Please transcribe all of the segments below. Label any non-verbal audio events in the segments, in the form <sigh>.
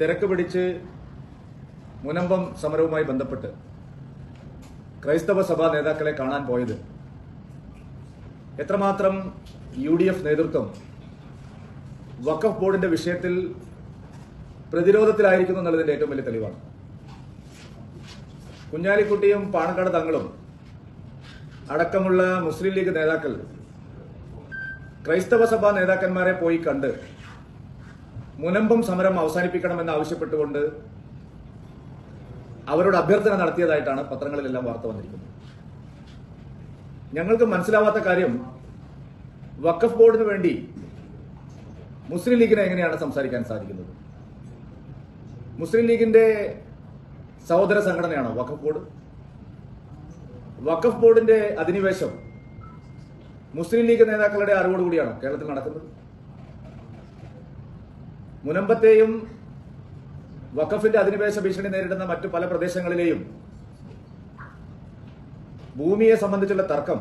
തിരക്ക് പിടിച്ച് മുനമ്പം സമരവുമായി ബന്ധപ്പെട്ട് ക്രൈസ്തവ സഭാ നേതാക്കളെ കാണാൻ പോയത് എത്രമാത്രം യു ഡി എഫ് നേതൃത്വം വഖഫ് ബോർഡിന്റെ വിഷയത്തിൽ പ്രതിരോധത്തിലായിരിക്കുന്നു എന്നുള്ളതിന്റെ ഏറ്റവും വലിയ തെളിവാണ്. കുഞ്ഞാലിക്കുട്ടിയും പാണക്കാട് തങ്ങളും അടക്കമുള്ള മുസ്ലിം ലീഗ് നേതാക്കൾ ക്രൈസ്തവ സഭാ നേതാക്കന്മാരെ പോയി കണ്ട് മുനമ്പം സമരം അവസാനിപ്പിക്കണമെന്ന് ആവശ്യപ്പെട്ടുകൊണ്ട് അവരോട് അഭ്യർത്ഥന നടത്തിയതായിട്ടാണ് പത്രങ്ങളിലെല്ലാം വാർത്ത വന്നിരിക്കുന്നത്. ഞങ്ങൾക്ക് മനസ്സിലാവാത്ത കാര്യം വഖഫ് ബോർഡിന് വേണ്ടി മുസ്ലിം ലീഗിനെ എങ്ങനെയാണ് സംസാരിക്കാൻ സാധിക്കുന്നത്? മുസ്ലിം ലീഗിന്റെ സഹോദര സംഘടനയാണോ വഖഫ് ബോർഡ്? വഖഫ് ബോർഡിന്റെ അധിനിവേശം മുസ്ലിം ലീഗ് നേതാക്കളുടെ അറിവോടുകൂടിയാണോ കേരളത്തിൽ നടക്കുന്നത്? മുനമ്പത്തെയും വഖഫിന്റെ അധിനിവേശ ഭീഷണി നേരിടുന്ന മറ്റു പല പ്രദേശങ്ങളിലെയും ഭൂമിയെ സംബന്ധിച്ചുള്ള തർക്കം.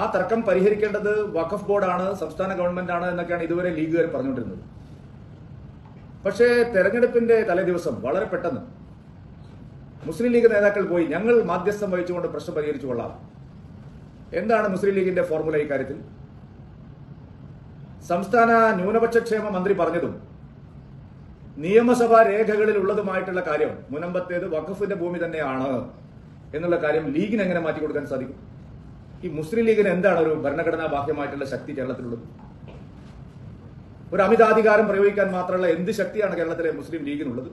ആ തർക്കം പരിഹരിക്കേണ്ടത് വഖഫ് ബോർഡാണ് സംസ്ഥാന ഗവൺമെന്റ് ആണ് എന്നൊക്കെയാണ് ഇതുവരെ ലീഗുകാർ പറഞ്ഞുകൊണ്ടിരുന്നത്. പക്ഷേ തെരഞ്ഞെടുപ്പിന്റെ തലേദിവസം വളരെ പെട്ടെന്ന് മുസ്ലിം ലീഗ് നേതാക്കൾ പോയി. ഞങ്ങൾ മാധ്യസ്ഥം വഹിച്ചുകൊണ്ട് പ്രശ്നം പരിഹരിച്ചു കൊള്ളാം. എന്താണ് മുസ്ലിം ലീഗിന്റെ ഫോർമുല ഇക്കാര്യത്തിൽ സംസ്ഥാന ന്യൂനപക്ഷ ക്ഷേമ മന്ത്രി പറഞ്ഞതും നിയമസഭാ രേഖകളിൽ ഉള്ളതുമായിട്ടുള്ള കാര്യം മുനമ്പത്തേത് വഖഫിന്റെ ഭൂമി തന്നെയാണ് എന്നുള്ള കാര്യം ലീഗിന് എങ്ങനെ മാറ്റി കൊടുക്കാൻ സാധിക്കും? ഈ മുസ്ലിം ലീഗിന് എന്താണ് ഒരു ഭരണഘടനാ ബാഹ്യമായിട്ടുള്ള ശക്തി കേരളത്തിലുള്ളത്? ഒരു അമിതാധികാരം പ്രയോഗിക്കാൻ മാത്രമുള്ള എന്ത് ശക്തിയാണ് കേരളത്തിലെ മുസ്ലിം ലീഗിനുള്ളത്?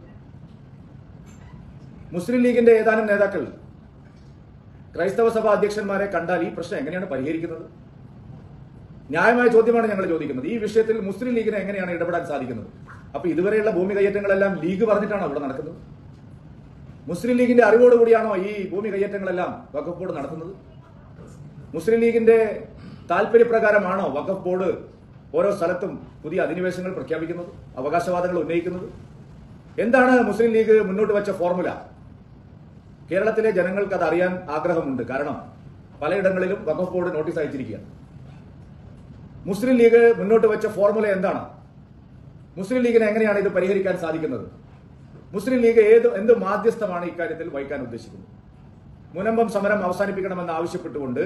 മുസ്ലിം ലീഗിന്റെ ഏതാനും നേതാക്കൾ ക്രൈസ്തവ സഭാ അധ്യക്ഷന്മാരെ കണ്ടാൽ ഈ പ്രശ്നം എങ്ങനെയാണ് പരിഹരിക്കുന്നത്? ന്യായമായ ചോദ്യമാണ് ഞങ്ങൾ ചോദിക്കുന്നത്. ഈ വിഷയത്തിൽ മുസ്ലിം ലീഗിന് എങ്ങനെയാണ് ഇടപെടാൻ സാധിക്കുന്നത്? അപ്പൊ ഇതുവരെയുള്ള ഭൂമി കയ്യേറ്റങ്ങളെല്ലാം ലീഗ് പറഞ്ഞിട്ടാണോ ഇവിടെ നടക്കുന്നത്? മുസ്ലിം ലീഗിന്റെ അറിവോടുകൂടിയാണോ ഈ ഭൂമി കയ്യേറ്റങ്ങളെല്ലാം വഖഫ് ബോർഡ് നടത്തുന്നത്? മുസ്ലിം ലീഗിന്റെ താല്പര്യപ്രകാരമാണോ വഖഫ് ബോർഡ് ഓരോ സ്ഥലത്തും പുതിയ അധിനിവേശങ്ങൾ പ്രഖ്യാപിക്കുന്നത് അവകാശവാദങ്ങൾ ഉന്നയിക്കുന്നത്? എന്താണ് മുസ്ലിം ലീഗ് മുന്നോട്ട് വെച്ച ഫോർമുല? കേരളത്തിലെ ജനങ്ങൾക്ക് അത് അറിയാൻ ആഗ്രഹമുണ്ട്. കാരണം പലയിടങ്ങളിലും വഖഫ് ബോർഡ് നോട്ടീസ് അയച്ചിരിക്കുകയാണ്. മുസ്ലിം ലീഗ് മുന്നോട്ട് വെച്ച ഫോർമുല എന്താണ്? മുസ്ലിം ലീഗിന് എങ്ങനെയാണ് ഇത് പരിഹരിക്കാൻ സാധിക്കുന്നത്? മുസ്ലിം ലീഗ് ഏത് എന്ത് മാധ്യസ്ഥമാണ് ഇക്കാര്യത്തിൽ വഹിക്കാൻ ഉദ്ദേശിക്കുന്നത്? മുനമ്പം സമരം അവസാനിപ്പിക്കണമെന്ന് ആവശ്യപ്പെട്ടുകൊണ്ട്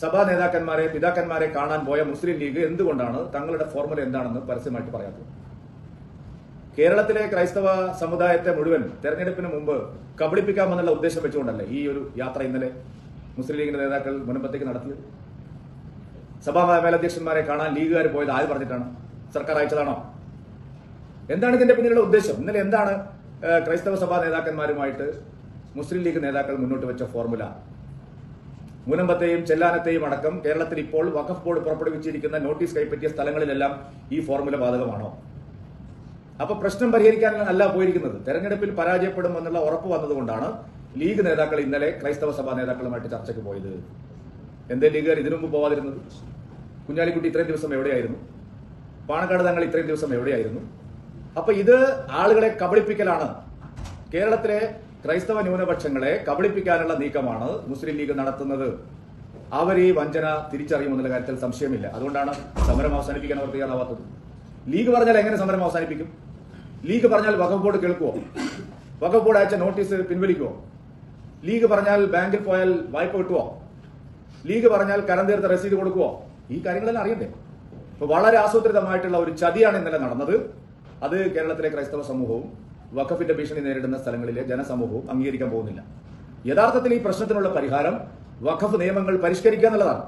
സഭാ നേതാക്കന്മാരെ പിതാക്കന്മാരെ കാണാൻ പോയ മുസ്ലിം ലീഗ് എന്തുകൊണ്ടാണ്? തങ്ങളുടെ ഫോർമുല എന്താണെന്ന് പരസ്യമായിട്ട് പറയാത്തത്. കേരളത്തിലെ ക്രൈസ്തവ സമുദായത്തെ മുഴുവൻ തെരഞ്ഞെടുപ്പിന് മുമ്പ് കബളിപ്പിക്കാമെന്നുള്ള ഉദ്ദേശം വെച്ചുകൊണ്ടല്ലേ ഈ ഒരു യാത്ര ഇന്നലെ മുസ്ലിം ലീഗിന്റെ നേതാക്കൾ മുനമ്പത്തേക്ക് നടത്തിയത്? സഭാ മേലധ്യക്ഷന്മാരെ കാണാൻ ലീഗുകാർ പോയത് ആര് പറഞ്ഞിട്ടാണ്? സർക്കാർ അയച്ചതാണോ? എന്താണ് ഇതിന്റെ പിന്നിലുള്ള ഉദ്ദേശം? ഇന്നലെ എന്താണ് ക്രൈസ്തവ സഭാ നേതാക്കന്മാരുമായിട്ട് മുസ്ലിം ലീഗ് നേതാക്കൾ മുന്നോട്ട് വെച്ച ഫോർമുല? മുനമ്പത്തെയും ചെല്ലാനത്തെയും അടക്കം കേരളത്തിൽ ഇപ്പോൾ വഖഫ് ബോർഡ് പുറപ്പെടുവിച്ചിരിക്കുന്ന നോട്ടീസ് കൈപ്പറ്റിയ സ്ഥലങ്ങളിലെല്ലാം ഈ ഫോർമുല ബാധകമാണോ? അപ്പൊ പ്രശ്നം പരിഹരിക്കാൻ അല്ല പോയിരിക്കുന്നത്. തെരഞ്ഞെടുപ്പിൽ പരാജയപ്പെടുമെന്നുള്ള ഉറപ്പ് വന്നതുകൊണ്ടാണ് ലീഗ് നേതാക്കൾ ഇന്നലെ ക്രൈസ്തവ സഭാ നേതാക്കളുമായിട്ട് ചർച്ചയ്ക്ക് പോയത്. എന്തേ ലീഗുകാർ ഇതിനു മുമ്പ് പോവാതിരുന്നത്? കുഞ്ഞാലിക്കുട്ടി ഇത്രയും ദിവസം എവിടെയായിരുന്നു? പാണക്കാട് തങ്ങൾ ഇത്രയും ദിവസം എവിടെയായിരുന്നു? അപ്പൊ ഇത് ആളുകളെ കബളിപ്പിക്കലാണ്. കേരളത്തിലെ ക്രൈസ്തവ ന്യൂനപക്ഷങ്ങളെ കബളിപ്പിക്കാനുള്ള നീക്കമാണ് മുസ്ലിം ലീഗ് നടത്തുന്നത്. അവർ ഈ വഞ്ചന തിരിച്ചറിയുമെന്നുള്ള കാര്യത്തിൽ സംശയമില്ല. അതുകൊണ്ടാണ് സമരം അവസാനിപ്പിക്കാൻ അവർ തയ്യാറാവാത്തത്. ലീഗ് പറഞ്ഞാൽ എങ്ങനെ സമരം അവസാനിപ്പിക്കും? ലീഗ് പറഞ്ഞാൽ വഖഫ് ബോർഡ് കേൾക്കുവോ? വഖഫ് ബോർഡ് അയച്ച നോട്ടീസ് പിൻവലിക്കുവോ? ലീഗ് പറഞ്ഞാൽ ബാങ്കിൽ പോയാൽ വായ്പ കിട്ടുവോ? ലീഗ് പറഞ്ഞാൽ കരം തീർത്ത രസീത് കൊടുക്കുവോ? ഈ കാര്യങ്ങളെല്ലാം അറിയണ്ടേ? അപ്പൊ വളരെ ആസൂത്രിതമായിട്ടുള്ള ഒരു ചതിയാണ് ഇന്നലെ നടന്നത്. അത് കേരളത്തിലെ ക്രൈസ്തവ സമൂഹവും വഖഫിന്റെ ഭീഷണി നേരിടുന്ന സ്ഥലങ്ങളിലെ ജനസമൂഹവും അംഗീകരിക്കാൻ പോകുന്നില്ല. യഥാർത്ഥത്തിൽ ഈ പ്രശ്നത്തിനുള്ള പരിഹാരം വഖഫ് നിയമങ്ങൾ പരിഷ്കരിക്കുക എന്നുള്ളതാണ്.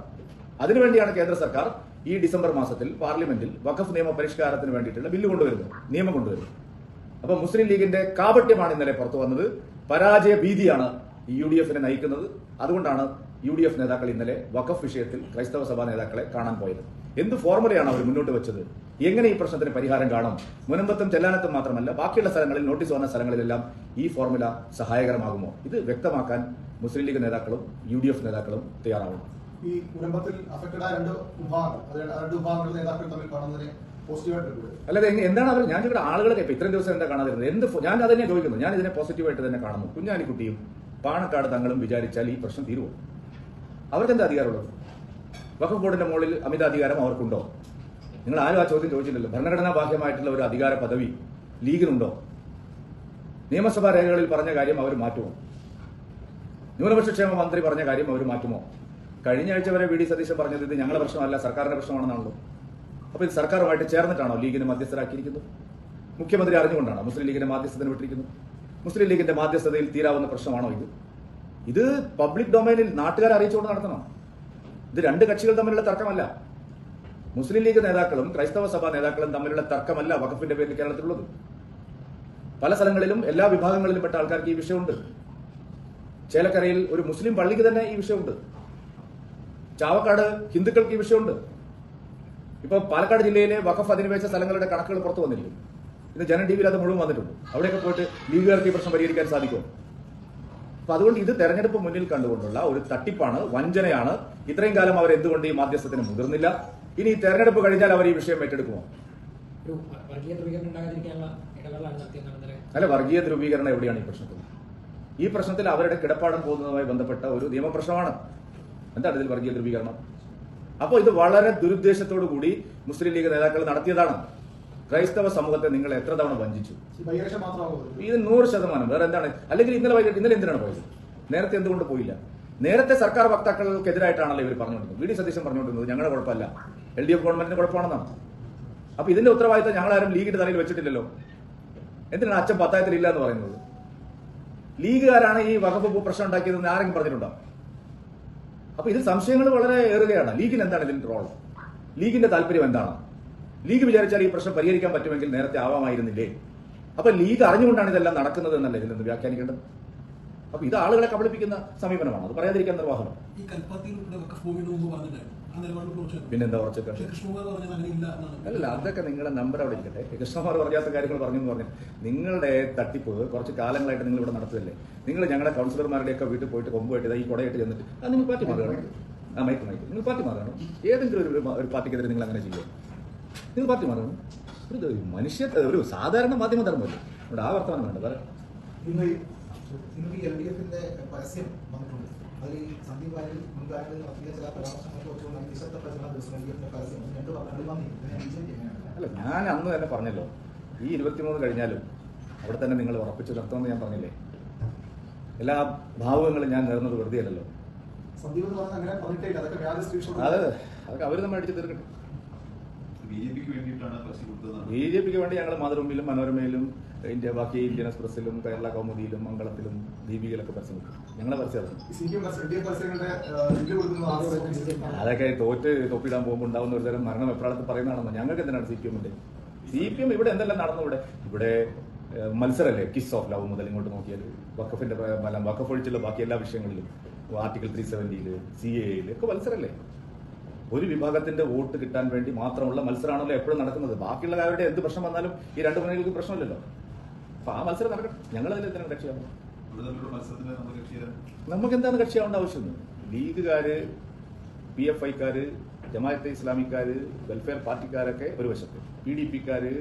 അതിനുവേണ്ടിയാണ് കേന്ദ്ര സർക്കാർ ഈ ഡിസംബർ മാസത്തിൽ പാർലമെന്റിൽ വഖഫ് നിയമ പരിഷ്കാരത്തിന് വേണ്ടിയിട്ടുള്ള ബില്ല് കൊണ്ടുവരുന്നത് നിയമം കൊണ്ടുവരുന്നത്. അപ്പൊ മുസ്ലിം ലീഗിന്റെ കാപട്യമാണ് ഇന്നലെ പുറത്തു വന്നത്. പരാജയ ഭീതിയാണ് യു ഡി എഫിനെ നയിക്കുന്നത്. അതുകൊണ്ടാണ് യു ഡി എഫ് നേതാക്കൾ ഇന്നലെ വഖഫ് വിഷയത്തിൽ ക്രൈസ്തവ സഭാ നേതാക്കളെ കാണാൻ പോയത്. എന്ത് ഫോർമുലയാണ് അവർ മുന്നോട്ട് വെച്ചത്? എങ്ങനെ ഈ പ്രശ്നത്തിന് പരിഹാരം കാണും? മുനമ്പത്തും ചെല്ലാനത്തും മാത്രമല്ല ബാക്കിയുള്ള സ്ഥലങ്ങളിൽ നോട്ടീസ് വന്ന സ്ഥലങ്ങളിലെല്ലാം ഈ ഫോർമുല സഹായകരമാകുമോ? ഇത് വ്യക്തമാക്കാൻ മുസ്ലിം ലീഗ് നേതാക്കളും യു ഡി എഫ് നേതാക്കളും തയ്യാറാവണം. ഈ കുടുംബത്തിൽ അഫക്റ്റഡ് ആയ രണ്ട് വിഭാഗങ്ങൾ അത് രണ്ട് വിഭാഗങ്ങളുടെ നേതാക്കൾ തമ്മിൽ കാണുന്നതിനെ പോസിറ്റീവായിട്ട് കൂടെ അല്ലാതെ എന്താണ് അവർ ഞാൻ ഇവിടെ ആളുകളൊക്കെ ഇപ്പൊ ഇത്രയും ദിവസം എന്താ കാണാതിരുന്നത്? എന്ത് ഞാൻ അതന്നെ ചോദിക്കുന്നു. ഞാൻ ഇതിനെ പോസിറ്റീവായിട്ട് തന്നെ കാണുന്നു. കുഞ്ഞാലിക്കുട്ടിയും പാണക്കാട് തങ്ങളും വിചാരിച്ചാൽ ഈ പ്രശ്നം തീരുമോ അവർക്ക് എന്താ അധികാരമുള്ളത്? വഖഫ് ബോർഡിന്റെ മുകളിൽ അമിത അധികാരം അവർക്കുണ്ടോ? നിങ്ങൾ ആരും ആ ചോദ്യം ചോദിച്ചില്ലല്ലോ. ഭരണഘടനാ ബാഹ്യമായിട്ടുള്ള ഒരു അധികാര പദവി ലീഗിനുണ്ടോ നിയമസഭാ രേഖകളിൽ പറഞ്ഞ കാര്യം അവർ മാറ്റുമോ? ന്യൂനപക്ഷ ക്ഷേമ മന്ത്രി പറഞ്ഞ കാര്യം അവർ മാറ്റുമോ? കഴിഞ്ഞ ആഴ്ച വരെ വി ഡി സതീശൻ പറഞ്ഞത് ഇത് ഞങ്ങളുടെ പ്രശ്നമല്ല സർക്കാരിന്റെ പ്രശ്നമാണെന്നാണല്ലോ. അപ്പൊ ഇത് സർക്കാരുമായിട്ട് ചേർന്നിട്ടാണോ ലീഗിനെ മധ്യസ്ഥരാക്കിയിരിക്കുന്നത്? മുഖ്യമന്ത്രി അറിഞ്ഞുകൊണ്ടാണ് മുസ്ലിം ലീഗിന്റെ മാധ്യസ്ഥത്തിന് വിട്ടിരിക്കുന്നത്? മുസ്ലിം ലീഗിന്റെ മാധ്യസ്ഥതയിൽ തീരാവുന്ന പ്രശ്നമാണോ ഇത്? ഇത് പബ്ലിക് ഡൊമൈനിൽ നാട്ടുകാരെ അറിയിച്ചുകൊണ്ട് നടത്തണം. ഇത് രണ്ട് കക്ഷികൾ തമ്മിലുള്ള തർക്കമല്ല. മുസ്ലിം ലീഗ് നേതാക്കളും ക്രൈസ്തവ സഭാ നേതാക്കളും തമ്മിലുള്ള തർക്കമല്ല വഖഫിന്റെ പേരിൽ കേരളത്തിലുള്ളത്. പല സ്ഥലങ്ങളിലും എല്ലാ വിഭാഗങ്ങളിലും പെട്ട ആൾക്കാർക്ക് ഈ വിഷയമുണ്ട്. ചേലക്കരയിൽ ഒരു മുസ്ലിം പള്ളിക്ക് തന്നെ ഈ വിഷയമുണ്ട്. ചാവക്കാട് ഹിന്ദുക്കൾക്ക് ഈ വിഷയമുണ്ട്. ഇപ്പൊ പാലക്കാട് ജില്ലയിലെ വഖഫ് അധിനിവേശ സ്ഥലങ്ങളുടെ കണക്കുകൾ പുറത്തു വന്നിരിക്കും ഇന്ന് ജനം ടി വിയിൽ അത് മുഴുവൻ വന്നിട്ടുണ്ട്. അവിടെയൊക്കെ പോയിട്ട് ലീഗുകാർക്ക് ഈ പ്രശ്നം പരിഹരിക്കാൻ സാധിക്കുമോ? അപ്പൊ അതുകൊണ്ട് ഇത് തെരഞ്ഞെടുപ്പ് മുന്നിൽ കണ്ടുകൊണ്ടുള്ള ഒരു തട്ടിപ്പാണ് വഞ്ചനയാണ്. ഇത്രയും കാലം അവർ എന്തുകൊണ്ട് ഈ മാധ്യസ്ഥത്തിന് മുതിർന്നില്ല? ഇനി തെരഞ്ഞെടുപ്പ് കഴിഞ്ഞാൽ അവർ ഈ വിഷയം ഏറ്റെടുക്കുമോ? അല്ല? വർഗീയ ധ്രുവീകരണം എവിടെയാണ് ഈ പ്രശ്നത്തിൽ? ഈ പ്രശ്നത്തിൽ അവരുടെ കിടപ്പാടം പോകുന്നതുമായി ബന്ധപ്പെട്ട ഒരു നിയമപ്രശ്നമാണ്. എന്താണ് ഇതിൽ വർഗീയ ധ്രുവീകരണം? അപ്പോൾ ഇത് വളരെ ദുരുദ്ദേശത്തോടു കൂടി മുസ്ലിം ലീഗ് നേതാക്കൾ നടത്തിയതാണ്. ക്രൈസ്തവ സമൂഹത്തെ നിങ്ങൾ എത്ര തവണ വഞ്ചിച്ചു? ഇത് നൂറ് ശതമാനം. വേറെ എന്താണ്? അല്ലെങ്കിൽ ഇന്നലെ വൈകിട്ട് ഇന്നലെ എന്തിനാണ് പോയത്? നേരത്തെ എന്തുകൊണ്ട് പോയില്ല? നേരത്തെ സർക്കാർ വക്താക്കൾക്കെതിരായിട്ടാണല്ലോ ഇവർ പറഞ്ഞുകൊണ്ടിരുന്നത്. വി ഡി സതീശൻ പറഞ്ഞുകൊണ്ടിരുന്നത് ഞങ്ങളുടെ കുഴപ്പമല്ല. എൽ ഡി എഫ് ഗവൺമെന്റിന്റെ കുഴപ്പമാണെന്നാണ്. അപ്പൊ ഇതിന്റെ ഉത്തരവാദിത്തം ഞങ്ങളാരും ലീഗിന്റെ തലയിൽ വെച്ചിട്ടില്ലല്ലോ. എന്തിനാണ് അച്ഛൻ പത്തായത്തിൽ ഇല്ല എന്ന് പറയുന്നത്? ലീഗുകാരാണ് ഈ വകുപ്പ് പ്രശ്നം ഉണ്ടാക്കിയതെന്ന് ആരെങ്കിലും പറഞ്ഞിട്ടുണ്ടോ? അപ്പൊ ഇതിൽ സംശയങ്ങൾ വളരെ ഏറുകയാണ്. ലീഗിന് എന്താണ് ഇതിന്റെ റോൾ ലീഗിന്റെ താല്പര്യം എന്താണ്? ലീഗ് വിചാരിച്ചാൽ ഈ പ്രശ്നം പരിഹരിക്കാൻ പറ്റുമെങ്കിൽ നേരത്തെ ആവാമായിരുന്നില്ലേ? അപ്പൊ ലീഗ് അറിഞ്ഞുകൊണ്ടാണ് ഇതെല്ലാം നടക്കുന്നത് എന്നല്ല ഇതിൽ വ്യാഖ്യാനിക്കേണ്ടത്? അപ്പൊ ഇത് ആളുകളെ കബളിപ്പിക്കുന്ന സമീപനമാണ്. അത് പറയാതിരിക്കാൻ നിർവാഹം പിന്നെന്താ അങ്ങനെ അല്ല അതൊക്കെ നിങ്ങളുടെ നമ്പർ അവിടെ ഇരിക്കട്ടെ. കൃഷ്ണകുമാർ പറയാത്ത കാര്യങ്ങൾ പറഞ്ഞു എന്ന് പറഞ്ഞു നിങ്ങളുടെ തട്ടിപ്പ് കുറച്ച് കാലങ്ങളായിട്ട് നിങ്ങൾ ഇവിടെ നടത്തുകയല്ലേ? നിങ്ങൾ ഞങ്ങളുടെ കൗൺസിലർമാരുടെയൊക്കെ വീട്ടിൽ പോയിട്ട് കൊമ്പുമായിട്ട് ഈ കുടയായിട്ട് ചെന്നിട്ട് അത് നിങ്ങൾ പാർട്ടി മാറുകയാണ് ആ മൈക്ക് മൈക്ക് നിങ്ങൾ പാർട്ടി മാറുകയാണ്? ഏതെങ്കിലും ഒരു ഒരു പാർട്ടിക്കെതിരെ നിങ്ങൾ അങ്ങനെ ചെയ്യുമോ നിങ്ങൾ പാർട്ടി മാറണം ഒരു ഇത് മനുഷ്യ ഒരു സാധാരണ മാധ്യമ ധർമ്മമല്ലേ? നമ്മുടെ ആ വർത്തമാനം വേണ്ട പറയാം അല്ല ഞാൻ അന്ന് തന്നെ പറഞ്ഞല്ലോ. ഈ ഇരുപത്തിമൂന്ന് കഴിഞ്ഞാലും അവിടെ തന്നെ നിങ്ങൾ ഉറപ്പിച്ചു നിർത്തുമെന്ന് ഞാൻ പറഞ്ഞില്ലേ? എല്ലാ ഭാവങ്ങളും ഞാൻ നേർന്നത് വെറുതെ അല്ലല്ലോ വ്യാജ അതൊക്കെ അവർ നമ്മൾ അടിച്ചു തീർക്കട്ടെ. ബി ജെ പിക്ക് വേണ്ടി ഞങ്ങൾ മാതൃഭൂമിയിലും മനോരമയിലും ഇന്ത്യ ബാക്കി ഇന്ത്യൻ എക്സ്പ്രസിലും കേരള കൗമുദിയിലും മംഗളത്തിലും ദീപികയിലൊക്കെ പരസ്യം കൊടുക്കും. ഞങ്ങളെ പരസ്യം അതൊക്കെ തോറ്റ് തൊപ്പിടാൻ പോകുമ്പോൾ ഉണ്ടാവുന്ന ഒരു തരം മരണം എപ്പോഴത്തെ പറയുന്നതാണെന്ന്? ഞങ്ങൾക്ക് എന്തിനാണ് സി പി എമ്മിന്റെ സി പി എം ഇവിടെ എന്തെല്ലാം നടന്നു ഇവിടെ? ഇവിടെ മത്സരമല്ലേ? മത്സരല്ലേ കിസ് ഓഫ് ലവ് മുതൽ ഇങ്ങോട്ട് നോക്കിയാൽ വക്കഫിന്റെ വക്കഫ് ഒഴിച്ചുള്ള ബാക്കി എല്ലാ വിഷയങ്ങളിലും ആർട്ടിക്കിൾ ത്രീ സെവന്റിയിൽ സി എയിൽ ഒക്കെ മത്സരല്ലേ ഒരു വിഭാഗത്തിന്റെ വോട്ട് കിട്ടാൻ വേണ്ടി മാത്രമുള്ള മത്സരമാണല്ലോ എപ്പോഴും നടക്കുന്നത്. ബാക്കിയുള്ള എന്ത് പ്രശ്നം വന്നാലും ഈ രണ്ട് മുന്നണികൾക്ക് പ്രശ്നമില്ലല്ലോ. അപ്പൊ ആ മത്സരം നടക്കട്ടെ ഞങ്ങൾ അതിൽ എന്തിനാണ് കക്ഷിയാവുന്നത്? നമുക്ക് എന്താണ് കക്ഷിയാവേണ്ട ആവശ്യം ലീഗുകാര് പി എഫ് ഐക്കാര് ജമാഅത്തെ ഇസ്ലാമിക്കാര് വെൽഫെയർ പാർട്ടിക്കാരൊക്കെ ഒരു വശത്ത്. പി ഡി പിക്കാര്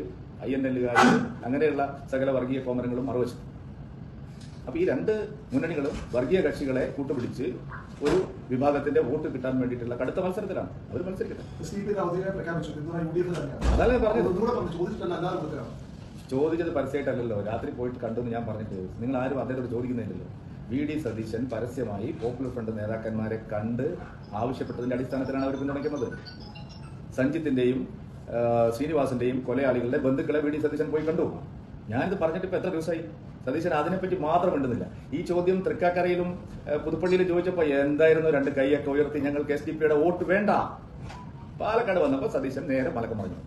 ഐ എൻ എല്ലുകാര് അങ്ങനെയുള്ള സകല വർഗീയ കോമരങ്ങളും മറുവശത്ത്. അപ്പൊ ഈ രണ്ട് മുന്നണികളും വർഗീയ കക്ഷികളെ കൂട്ടുപിടിച്ച് ഒരു വിഭാഗത്തിന്റെ വോട്ട് കിട്ടാൻ വേണ്ടിയിട്ടുള്ള കടുത്ത മത്സരത്തിലാണ്. അവർ മത്സരിക്കട്ടെ. പറഞ്ഞത്? ചോദിച്ചത് പരസ്യമായിട്ടല്ലല്ലോ. രാത്രി പോയിട്ട് കണ്ടെന്ന് ഞാൻ പറഞ്ഞിട്ട് നിങ്ങൾ ആരും അദ്ദേഹത്തോട് ചോദിക്കുന്നില്ലല്ലോ വി ഡി സതീശൻ പരസ്യമായി പോപ്പുലർ ഫ്രണ്ട് നേതാക്കന്മാരെ കണ്ട് ആവശ്യപ്പെട്ടതിന്റെ അടിസ്ഥാനത്തിലാണ് അവർ പിന്തുണയ്ക്കുന്നത് സഞ്ജിത്തിന്റെയും ശ്രീനിവാസിന്റെയും കൊലയാളികളുടെ ബന്ധുക്കളെ വി ഡി സതീശൻ പോയി കണ്ടു. ഞാനിത് പറഞ്ഞിട്ട് ഇപ്പൊ എത്ര ദിവസമായി? സതീശൻ അതിനെപ്പറ്റി മാത്രം ഉണ്ടെന്നില്ല ഈ ചോദ്യം തൃക്കാക്കരയിലും പുതുപ്പള്ളിയിലും ചോദിച്ചപ്പോ എന്തായിരുന്നു രണ്ട് കൈയൊക്കെ ഉയർത്തി ഞങ്ങൾക്ക് എസ് ഡി പിയുടെ വോട്ട് വേണ്ട? പാലക്കാട് വന്നപ്പോൾ സതീശൻ നേരെ മലക്കം പറഞ്ഞു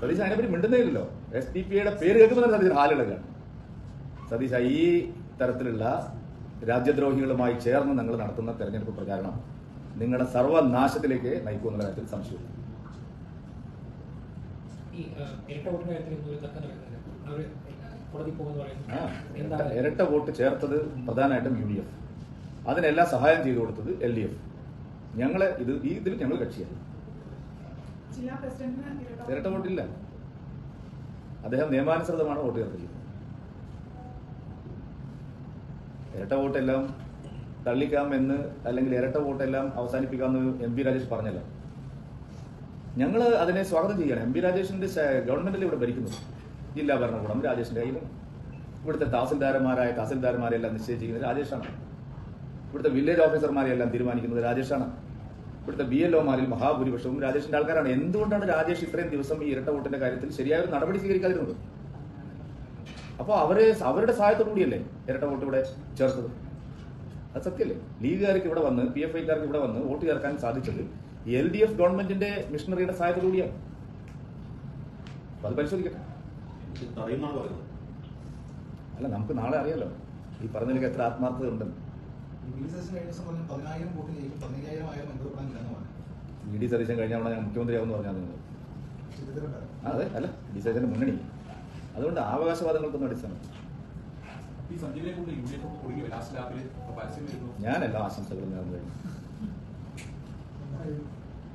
സതീശൻ അതിനെപ്പറ്റി മിണ്ടുന്നേയില്ലല്ലോ. എസ് ഡി പിയുടെ പേര് കേൾക്കുന്ന സതീശൻ ഹാലിളകാണ് സതീശ ഈ തരത്തിലുള്ള രാജ്യദ്രോഹികളുമായി ചേർന്ന് നിങ്ങൾ നടത്തുന്ന തെരഞ്ഞെടുപ്പ് പ്രചാരണം നിങ്ങളുടെ സർവനാശത്തിലേക്ക് നയിക്കുമെന്നുള്ള കാര്യത്തിൽ സംശയമില്ല. ഈ ഇരട്ട ഇന്നൊരു ഇരട്ട- വോട്ട് ചേർത്തത് പ്രധാനമായിട്ടും യു ഡി എഫ്. അതിനെല്ലാം സഹായം ചെയ്തു കൊടുത്തത് എൽ ഡി എഫ്. ഞങ്ങളെ ഇത് ഈ ഇതിൽ ഞങ്ങൾ പ്രസിഡന്റിന് ഇരട്ട വോട്ടില്ല. അദ്ദേഹം നിയമാനുസൃതമാണ് വോട്ട് ചേർത്തിരിക്കുന്നത്. ഇരട്ട വോട്ടെല്ലാം തള്ളിക്കാം എന്ന് അല്ലെങ്കിൽ ഇരട്ട വോട്ടെല്ലാം അവസാനിപ്പിക്കാമെന്ന് എം പി രാജേഷ് പറഞ്ഞല്ലോ. ഞങ്ങൾ അതിനെ സ്വാഗതം ചെയ്യണം എം പി രാജേഷിന്റെ ഗവൺമെന്റിൽ ഇവിടെ ഭരിക്കുന്നത്? ജില്ലാ ഭരണകൂടം രാജേഷിന്റെ കയ്യിലാണ് ഇവിടുത്തെ തഹസിൽദാരന്മാരായ തഹസിൽദാരന്മാരെല്ലാം നിശ്ചയിച്ചിരിക്കുന്നത് രാജേഷാണ്. ഇവിടുത്തെ വില്ലേജ് ഓഫീസർമാരെല്ലാം തീരുമാനിക്കുന്നത് രാജേഷാണ്. ഇവിടുത്തെ ബി എൽ ഒമാരിൽ മഹാഭൂരിപക്ഷവും രാജേഷിന്റെ ആൾക്കാരാണ്. എന്തുകൊണ്ടാണ് രാജേഷ് ഇത്രയും ദിവസം ഈ ഇരട്ട വോട്ടിന്റെ കാര്യത്തിൽ ശരിയായ ഒരു നടപടി സ്വീകരിക്കാതിരുന്നത്? അപ്പോൾ അവർ അവരുടെ സഹായത്തോടു കൂടിയല്ലേ ഇരട്ട വോട്ട് ഇവിടെ ചേർത്തത്? അത് സത്യമല്ലേ ലീഗുകാർക്ക് ഇവിടെ വന്ന് പി എഫ് ഐക്കാർക്ക് ഇവിടെ വന്ന് വോട്ട് ചേർക്കാൻ സാധിച്ചത് എൽ ഡി എഫ് ഗവൺമെന്റിന്റെ മിഷണറിയുടെ സഹായത്തോടു കൂടിയാണ്. അത് പരിശോധിക്കട്ടെ. പറയുന്നത് അല്ല നമുക്ക് നാളെ അറിയാലോ. ഈ പറഞ്ഞതിലൊക്കെ എത്ര ആത്മാർത്ഥത ഉണ്ടെന്ന് വി ഡി സതീശൻ കഴിഞ്ഞ തവണ ഞാൻ മുഖ്യമന്ത്രിയാവുമെന്ന് പറഞ്ഞാൽ നിങ്ങൾ. അതെ അല്ല ഡി സതീശന്റെ മുന്നണി. അതുകൊണ്ട് അവകാശവാദങ്ങൾക്കൊന്നും അടിസ്ഥാനം ഞാനല്ല ആശംസകൾ നേർന്നു കഴിഞ്ഞു.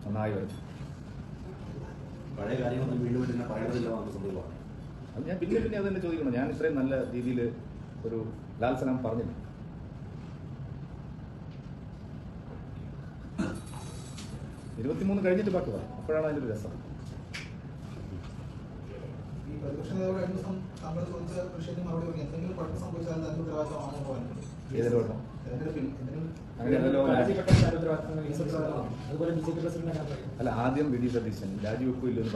നന്നായി വരും പഴയ കാര്യങ്ങളൊന്നും വീണ്ടും പറയണതില്ല നമുക്ക് അത് ഞാൻ പിന്നെ പിന്നെ അത് തന്നെ ചോദിക്കണം. ഞാൻ ഇത്രയും നല്ല രീതിയിൽ ഒരു ലാൽസനം പറഞ്ഞില്ല. ഇരുപത്തിമൂന്ന് കഴിഞ്ഞിട്ട് പാട്ട് പറയാം അപ്പോഴാണ് അതിന്റെ ഒരു രസം. അല്ല ആദ്യം വിധി സതീശൻ. രാജിവെക്കില്ല എന്ന്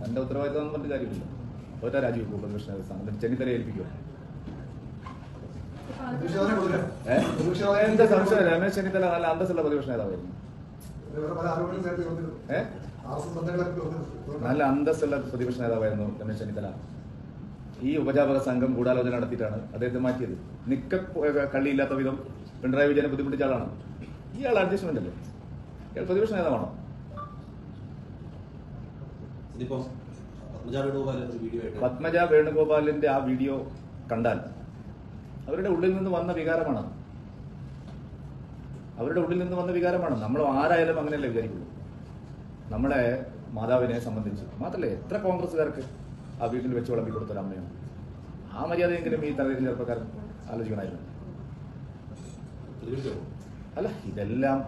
തന്റെ ഉത്തരവാദിത്തം എന്ന് പറഞ്ഞിട്ട് കാര്യമില്ല. ഒറ്റ പ്രതിപക്ഷ നേതൃത്വം എന്നിട്ട് ചെന്നിത്തല ഏൽപ്പിക്കുക എന്താ സംശയം രമേശ് ചെന്നിത്തല നല്ല അന്തസ്സുള്ള പ്രതിപക്ഷ നേതാവായിരുന്നു. നല്ല അന്തസ്സുള്ള പ്രതിപക്ഷ നേതാവായിരുന്നു രമേശ് ചെന്നിത്തല. ഈ ഉപജാപക സംഘം ഗൂഢാലോചന നടത്തിയിട്ടാണ് അദ്ദേഹത്തെ മാറ്റിയത്. നിക്ക കള്ളിയില്ലാത്ത വിധം പിണറായി വിജയനെ ബുദ്ധിമുട്ടിച്ച ആളാണ്. ഇയാൾ അഡ്ജസ്റ്റ്മെന്റ് അല്ലേ? ഇയാൾ പ്രതിപക്ഷ നേതാവാണോ? ഇതിപ്പോ പത്മജ വേണുഗോപാൽ ഒരു വീഡിയോ ആയിട്ട് പത്മജ വേണുഗോപാലിന്റെ ആ വീഡിയോ കണ്ടാൽ അവരുടെ ഉള്ളിൽ നിന്ന് വന്ന വികാരമാണ് അവരുടെ ഉള്ളിൽ നിന്ന് വന്ന വികാരമാണ് നമ്മൾ ആരായാലും അങ്ങനെയല്ലേ വിചാരിക്കുള്ളൂ. നമ്മളെ മാതാവിനെ സംബന്ധിച്ച് മാത്രമല്ല എത്ര കോൺഗ്രസ്സുകാർക്ക് ആ വീട്ടിൽ വെച്ച് വിളമ്പി കൊടുത്തൊരു അമ്മയാണ് ആ മര്യാദയെങ്കിലും ഈ തലയിൽ ചെറുപ്പക്കാരൻ ആലോചിക്കണമായിരുന്നു. അല്ല ഇതെല്ലാം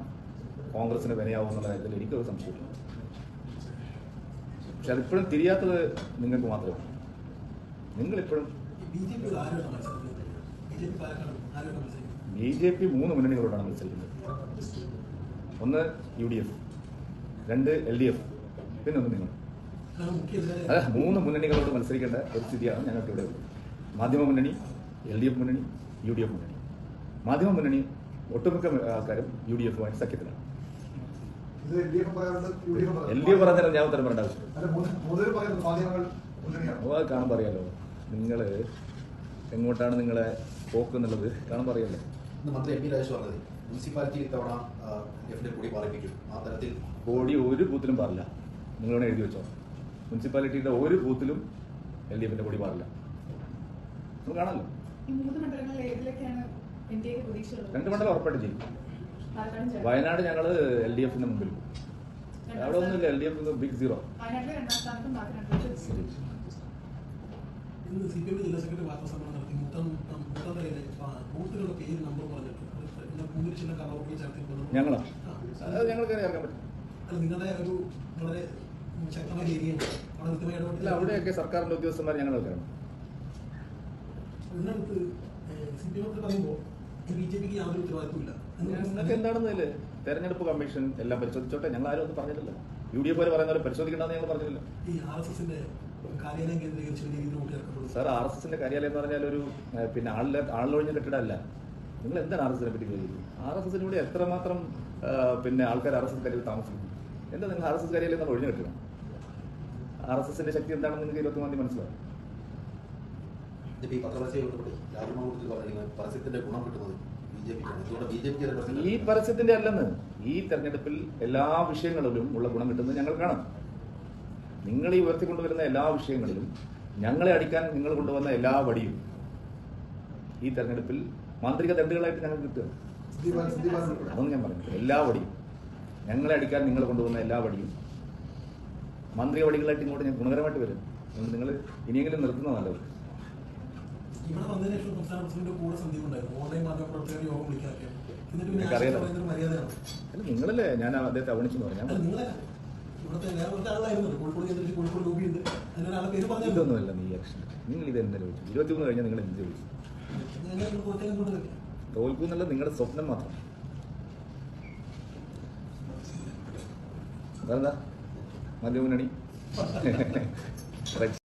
കോൺഗ്രസിന് വിനയാവും എന്നുള്ള കാര്യത്തിൽ എനിക്കൊരു സംശയമില്ല പക്ഷെ അതിപ്പോഴും തിരിയാത്തത് നിങ്ങൾക്ക് മാത്രമാണ് നിങ്ങളിപ്പോഴും ബി ജെ പി മൂന്ന് മുന്നണികളോടാണ് മത്സരിക്കുന്നത്. ഒന്ന് യു ഡി എഫ് രണ്ട് എൽ ഡി എഫ് പിന്നെ ഒന്ന് നിങ്ങൾ. അതെ മൂന്ന് മുന്നണികളോട് മത്സരിക്കേണ്ട ഒരു സ്ഥിതിയാണ് ഞങ്ങൾക്ക് ഇവിടെ ഉള്ളത്. മാധ്യമ മുന്നണി എൽ ഡി എഫ് മുന്നണി യു ഡി എഫ് മുന്നണി. മാധ്യമ മുന്നണി ഒട്ടുമിക്ക ആൾക്കാരും യു ഡി എഫുമായി സഖ്യത്തിലാണ്. എൽ ഡി എഫ് പറഞ്ഞാൽ ഞാൻ ഉത്തരം പറയേണ്ട ആവശ്യം കാണുമ്പോൾ അറിയാലോ. നിങ്ങൾ എങ്ങോട്ടാണ് നിങ്ങളെ പോക്ക് എന്നുള്ളത് കാണാൻ അറിയാലോ. മന്ത്രി എം പി രാജേഷ് പറഞ്ഞത് മുനിസിപ്പാലിറ്റി ഇത്തവണ എഫിന്റെ കൂടി പാലിപ്പിക്കും ആ തരത്തിൽ കോടി ഒരു ബൂത്തിലും പാടില്ല. നിങ്ങളോട് എഴുതി വെച്ചോ. മുനിസിപ്പാലിറ്റിയുടെ ഒരു ബൂത്തിലും എൽ ഡി എഫിന്റെ കൂടി പാടില്ല. നമുക്ക് കാണാമല്ലോ രണ്ട് മണ്ഡലം ഉറപ്പായിട്ട് ചെയ്യും. വയനാട് ഞങ്ങൾ എൽ ഡി എഫിന്റെ മുമ്പിൽ. അവിടെ ഒന്നുമില്ല L D F big zero ഇന്ന് സി പി എം ജില്ലാ സെക്രട്ടറി വാർത്താ സമ്മേളനം നടത്തി. മുത്തം മുത്തന്തലയിലെ ബൂത്തുകളുടെ പേര് നമ്പർ പറഞ്ഞിട്ട്. അത് പിന്നെ പൂങ്കുരിശിലെ കറവൊക്കെ ചേർത്തിട്ടുള്ളത് ഞങ്ങളോ? ഞങ്ങൾക്ക് അറിയാൻ ഞങ്ങൾ കയറി ഇറക്കാൻ പറ്റും. അല്ല നിങ്ങളുടെ ഒരു വളരെ ശക്തമായ ഏരിയയാണ് അവിടെ കൃത്യമായി അല്ല ഇടപെട്ടില്ല അവിടെയൊക്കെ സർക്കാരിന്റെ ഉദ്യോഗസ്ഥന്മാർ ഞങ്ങൾ ഇതിനകത്ത് സി പി എം പറയുമ്പോൾ ബി ജെ പിക്ക് യാതൊരു ഉത്തരവാദിത്വമില്ല നിങ്ങൾക്ക് എന്താണെന്നല്ലേ തെരഞ്ഞെടുപ്പ് കമ്മീഷൻ എല്ലാം പരിശോധിച്ചോട്ടെ. ഞങ്ങൾ ആരും ഒന്നും പറഞ്ഞിട്ടില്ല. യു ഡി എഫ് പോലെ പറയുന്ന പോലെ ഞങ്ങൾ പറഞ്ഞിട്ടില്ല. ഈ ആർ എസ് എസിന്റെ കാര്യാലയം കേന്ദ്രീകരിച്ച് വലിയ രീതിയിൽ സാർ ആർ എസ് എസിന്റെ കാര്യാലയം എന്ന് പറഞ്ഞാൽ ഒരു പിന്നെ ആളിലെ ആളിലൊഴിഞ്ഞ കെട്ടിടമല്ല. നിങ്ങൾ എന്താണ് ആർ എസ് എസിനെ പറ്റി ചോദിക്കുന്നത്? ആർ എസ് എസിന് ഇവിടെ എത്രമാത്രം പിന്നെ ആൾക്കാർ ആർ എസ് എസ് കാര്യത്തിൽ താമസിക്കുന്നു? എന്താ നിങ്ങൾ ആർ എസ് എസ് കാര്യാലയം ഒഴിഞ്ഞ ഒഴിഞ്ഞു കെട്ടിടം ആർ എസ് എസിന്റെ ശക്തി എന്താണെന്ന് നിങ്ങൾക്ക് ഇരുപത്തി മൂന്നാം തീയതി മനസ്സിലാവും ഇതിപ്പോൾ ഈ പറഞ്ഞിരിക്കുന്നത് പരസ്യത്തിന്റെ ഗുണം കിട്ടുന്നത് ഈ പരസ്യത്തിന്റെ അല്ലെന്ന് ഈ തെരഞ്ഞെടുപ്പിൽ എല്ലാ വിഷയങ്ങളിലും ഉള്ള ഗുണം കിട്ടുന്നത് ഞങ്ങൾ കാണാം. നിങ്ങൾ ഈ ഉയർത്തിക്കൊണ്ടുവരുന്ന എല്ലാ വിഷയങ്ങളിലും ഞങ്ങളെ അടിക്കാൻ നിങ്ങൾ കൊണ്ടുവന്ന എല്ലാ വടിയും ഈ തെരഞ്ഞെടുപ്പിൽ മാന്ത്രിക ദണ്ടുകളായിട്ട് ഞങ്ങൾ കിട്ടുക അതൊന്നും ഞാൻ പറഞ്ഞു എല്ലാ വടിയും. ഞങ്ങളെ അടിക്കാൻ നിങ്ങൾ കൊണ്ടുവന്ന എല്ലാ വടിയും. മാന്ത്രിക വടികളായിട്ട് ഇങ്ങോട്ട് ഞാൻ ഗുണകരമായിട്ട് വരും. അതുകൊണ്ട് നിങ്ങൾ ഇനിയെങ്കിലും നിർത്തുന്ന നല്ലത് ഇവിടെ വന്നതിന് ശേഷം സംസ്ഥാന പ്രസിഡന്റ് കൂടെ സന്ദീപ് ഉണ്ടായിരുന്നു. ഓൺലൈൻ മാധ്യമ പ്രവർത്തകർ യോഗം വിളിക്കാനൊക്കെ എന്നിട്ട് പിന്നെ. ആശയം പറയുന്നത് മര്യാദയാണ്. അല്ല നിങ്ങളല്ലേ? ഞാൻ അദ്ദേഹത്തെ അവണിച്ചെന്ന് അല്ല നിങ്ങളല്ല. ഇവിടുത്തെ വേറെ കുറച്ച് ആളായിരുന്നു കോഴിക്കോട് കേന്ദ്രീകരിച്ച് കോഴിക്കോട് ലോബി ഉണ്ട്. അതിനൊരാളെ പേര് പറഞ്ഞു ഇതൊന്നുമല്ല നീ ഇലക്ഷൻ നിങ്ങൾ ഇത് എന്നെ ചോദിച്ചു ഇരുപത്തിമൂന്ന് കഴിഞ്ഞാൽ നിങ്ങൾ എന്ത് ചോദിച്ചു തോൽക്കൂ എന്നുള്ളത് നിങ്ങളുടെ സ്വപ്നം മാത്രം. അതെന്താ? മധ്യമുന്നണി Right. <laughs>